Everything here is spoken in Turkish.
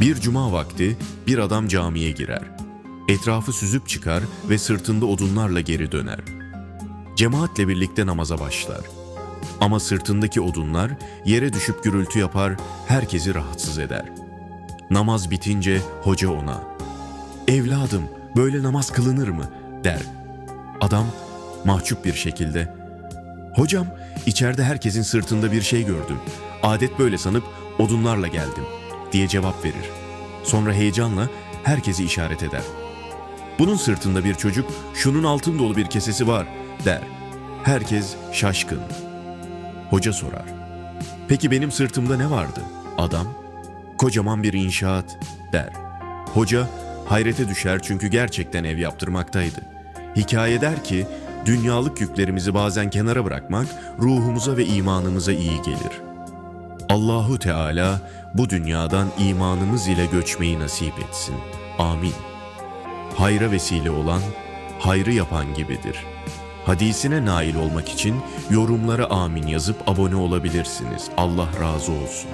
Bir cuma vakti bir adam camiye girer. Etrafı süzüp çıkar ve sırtında odunlarla geri döner. Cemaatle birlikte namaza başlar. Ama sırtındaki odunlar yere düşüp gürültü yapar, herkesi rahatsız eder. Namaz bitince hoca ona, "Evladım, böyle namaz kılınır mı?" der. Adam mahcup bir şekilde, "Hocam, içeride herkesin sırtında bir şey gördüm. Adet böyle sanıp odunlarla geldim." Diye cevap verir. Sonra heyecanla herkesi işaret eder. Bunun sırtında bir çocuk, şunun altın dolu bir kesesi var der. Herkes şaşkın. Hoca sorar. Peki benim sırtımda ne vardı? Adam, kocaman bir inşaat der. Hoca hayrete düşer çünkü gerçekten ev yaptırmaktaydı. Hikaye der ki, dünyalık yüklerimizi bazen kenara bırakmak ruhumuza ve imanımıza iyi gelir. Allahu Teala bu dünyadan imanımız ile göçmeyi nasip etsin. Amin. Hayra vesile olan, hayrı yapan gibidir. Hadisine nail olmak için yorumlara amin yazıp abone olabilirsiniz. Allah razı olsun.